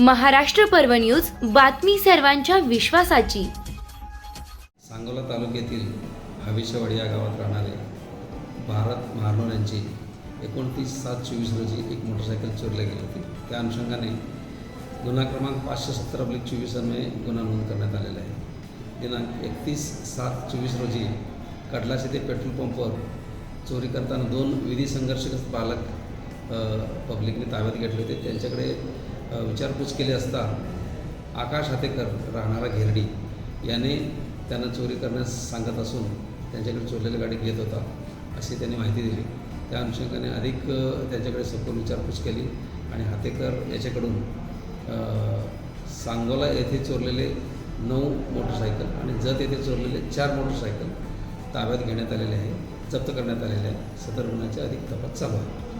महाराष्ट्र पर्व न्यूज बातमी सर्वांच्या विश्वासाची. सांगोला तालुक्यातील हवेशवाडी या गावात राहणारे भारत महानोर यांची एकोणतीस सात चोवीस रोजी एक मोटरसायकल चोरल्या गेली होती. त्या अनुषंगाने गुन्हा क्रमांक पाचशे सत्तर अब्लिक चोवीस अन्वये गुन्हा नोंद करण्यात आलेला आहे. दिनांक एकतीस सात चोवीस रोजी कडलास येथे पेट्रोल पंपवर चोरी करताना दोन विधी संघर्षग्रस्त बालक पब्लिकने ताब्यात घेतले होते. त्यांच्याकडे विचारपूस केली असता आकाश हातेकर राहणारा घेरडी याने त्यांना चोरी करण्यास सांगत असून त्यांच्याकडे चोरलेली गाडी घेत होता अशी त्यांनी माहिती दिली. त्या अनुषंगाने अधिक त्यांच्याकडे सखोल विचारपूस केली आणि हातेकर याच्याकडून सांगोला येथे चोरलेले नऊ मोटरसायकल आणि जत येथे चोरलेले चार मोटरसायकल ताब्यात घेण्यात आलेले आहे जप्त करण्यात आलेले आहे. सदर गुन्ह्याचे अधिक तपास चालू आहे.